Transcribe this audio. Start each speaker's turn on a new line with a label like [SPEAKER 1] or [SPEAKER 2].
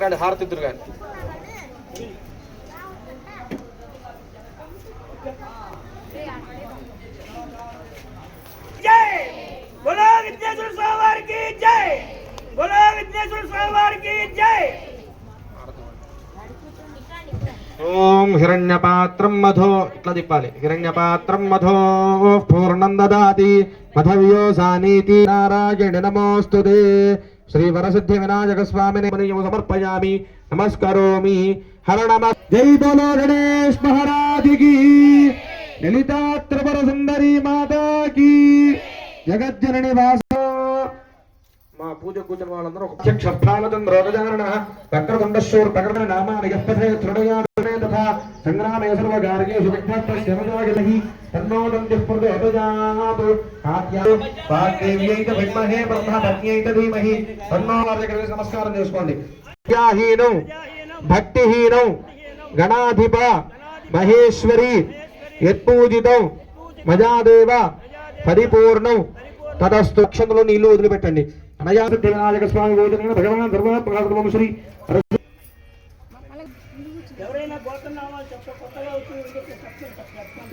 [SPEAKER 1] దగ్గరికి రండి హారతిద్దురు కానీ
[SPEAKER 2] జై! బోలో విఘ్నేశ్వర స్వామి వారికి జై! బోలో విఘ్నేశ్వర స్వామి వారికి జై!
[SPEAKER 1] ఓం హిరణ్యపాత్రం మధో ఇట్లా తిప్పాలి. హిరణ్యపాత్రం మధో పూర్ణం దదాతి మధవ్యోసానీతి నారాయణ శ్రీ వరసిద్ధి వినాయక స్వామిని సమర్పయామి నమస్కరోమి హర నమ జై బోలో గణేష్ మహారాజుకి లలితా త్రిపుర సుందరి మాతాకి జగజ్జనని వాస మా పూజ కూర్చున్న వాళ్ళందరూ ఒక అధ్యక్ష ప్రాణచంద్రోగజానన వక్రతుండశూర్ ప్రకటన నామాని యప్పథే తృణయాత్రే తథా సంగ్రామే సర్వగార్గేషు నమస్కారం చేసుకోండి। విద్యాహీనం భక్తిహీనం గణాధిప మహేశ్వరి యత్పూజితం మజాదేవ పరిపూర్ణం తదస్తు అక్షంలో నీళ్ళు వదిలిపెట్టండి। అనయాసిద్ధి స్వామి గోచరమైన భగవాన్ ధర్మప్రసాదం శ్రీ
[SPEAKER 2] ఎవరైనా గోత్రనామాలు చెప్ప కొత్తగా వచ్చి